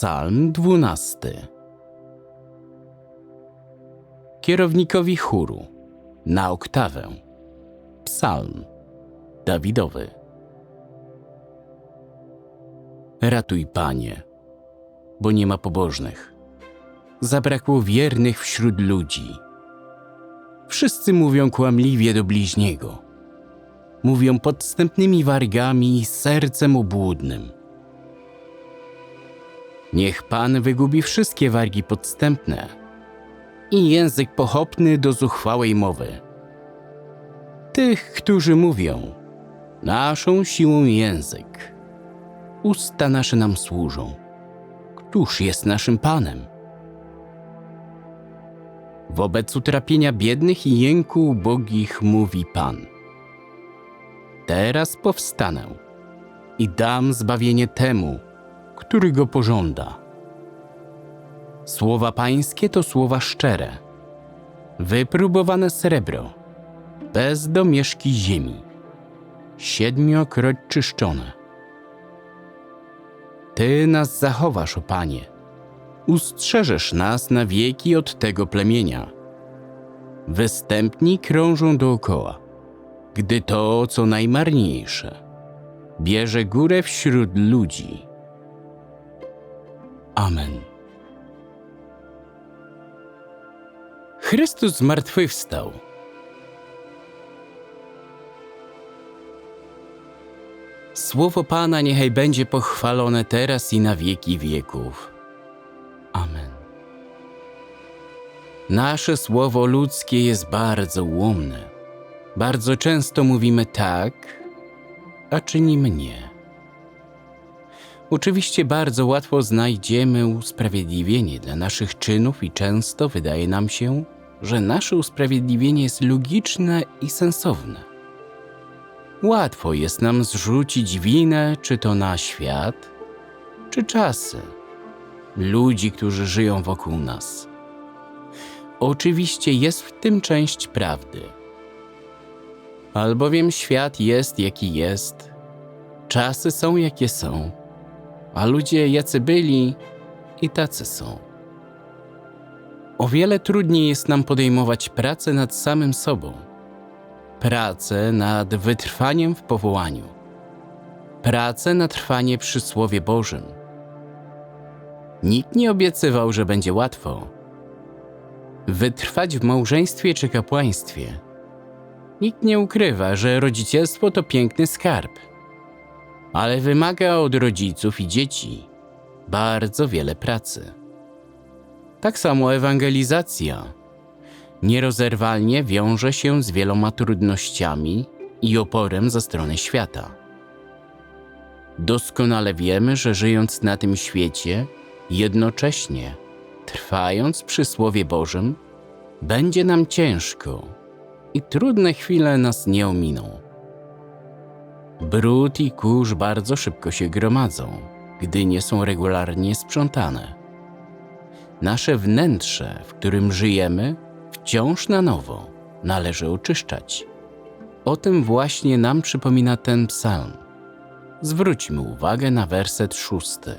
Psalm dwunasty. Kierownikowi chóru na oktawę. Psalm Dawidowy. Ratuj, Panie, bo nie ma pobożnych. Zabrakło wiernych wśród ludzi. Wszyscy mówią kłamliwie do bliźniego. Mówią podstępnymi wargami i sercem obłudnym. Niech Pan wygubi wszystkie wargi podstępne i język pochopny do zuchwałej mowy. Tych, którzy mówią, naszą siłą język, usta nasze nam służą. Któż jest naszym Panem? Wobec utrapienia biednych i jęku ubogich mówi Pan. Teraz powstanę i dam zbawienie temu, który go pożąda. Słowa pańskie to słowa szczere, wypróbowane srebro, bez domieszki ziemi, siedmiokroć czyszczone. Ty nas zachowasz, o Panie, ustrzeżesz nas na wieki od tego plemienia. Występni krążą dookoła, gdy to, co najmarniejsze, bierze górę wśród ludzi. Amen. Chrystus zmartwychwstał. Słowo Pana niechaj będzie pochwalone teraz i na wieki wieków. Amen. Nasze słowo ludzkie jest bardzo ułomne. Bardzo często mówimy tak, a czynimy nie. Oczywiście bardzo łatwo znajdziemy usprawiedliwienie dla naszych czynów i często wydaje nam się, że nasze usprawiedliwienie jest logiczne i sensowne. Łatwo jest nam zrzucić winę, czy to na świat, czy czasy, ludzi, którzy żyją wokół nas. Oczywiście jest w tym część prawdy. Albowiem świat jest jaki jest, czasy są jakie są a ludzie jacy byli i tacy są. O wiele trudniej jest nam podejmować pracę nad samym sobą, pracę nad wytrwaniem w powołaniu, pracę na trwanie przy Słowie Bożym. Nikt nie obiecywał, że będzie łatwo. Wytrwać w małżeństwie czy kapłaństwie. Nikt nie ukrywa, że rodzicielstwo to piękny skarb – ale wymaga od rodziców i dzieci bardzo wiele pracy. Tak samo ewangelizacja nierozerwalnie wiąże się z wieloma trudnościami i oporem ze strony świata. Doskonale wiemy, że żyjąc na tym świecie, jednocześnie trwając przy Słowie Bożym, będzie nam ciężko i trudne chwile nas nie ominą. Brud i kurz bardzo szybko się gromadzą, gdy nie są regularnie sprzątane. Nasze wnętrze, w którym żyjemy, wciąż na nowo należy oczyszczać. O tym właśnie nam przypomina ten psalm. Zwróćmy uwagę na werset szósty.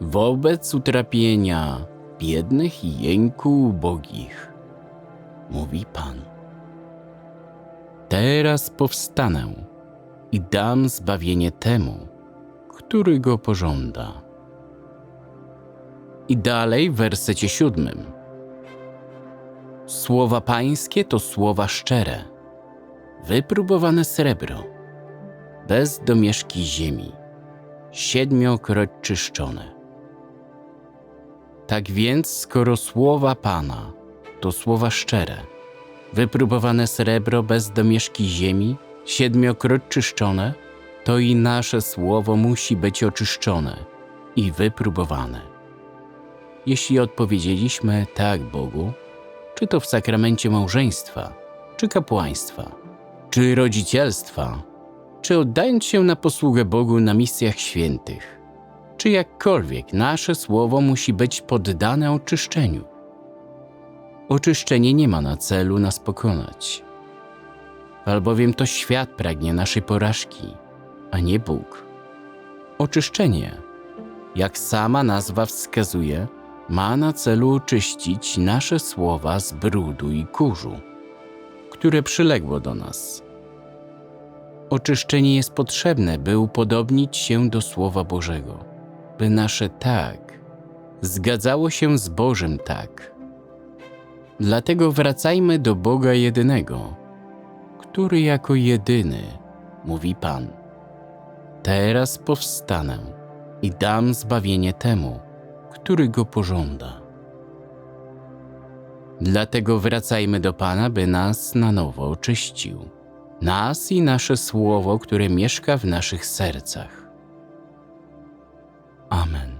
Wobec utrapienia biednych i jęku ubogich, mówi Pan. Teraz powstanę i dam zbawienie temu, który go pożąda. I dalej w wersecie siódmym. Słowa pańskie to słowa szczere, wypróbowane srebro, bez domieszki ziemi, siedmiokroć czyszczone. Tak więc, skoro słowa Pana to słowa szczere, wypróbowane srebro bez domieszki ziemi, siedmiokroć czyszczone, to i nasze słowo musi być oczyszczone i wypróbowane. Jeśli odpowiedzieliśmy tak Bogu, czy to w sakramencie małżeństwa, czy kapłaństwa, czy rodzicielstwa, czy oddając się na posługę Bogu na misjach świętych, czy jakkolwiek nasze słowo musi być poddane oczyszczeniu Oczyszczenie nie ma na celu nas pokonać, albowiem to świat pragnie naszej porażki, a nie Bóg. Oczyszczenie jak sama nazwa wskazuje, ma na celu oczyścić nasze słowa z brudu i kurzu, które przyległo do nas. Oczyszczenie jest potrzebne, by upodobnić się do Słowa Bożego, by nasze tak zgadzało się z Bożym tak. Dlatego wracajmy do Boga jedynego, który jako jedyny, mówi Pan. Teraz powstanę i dam zbawienie temu, który go pożąda. Dlatego wracajmy do Pana, by nas na nowo oczyścił, nas i nasze słowo, które mieszka w naszych sercach. Amen.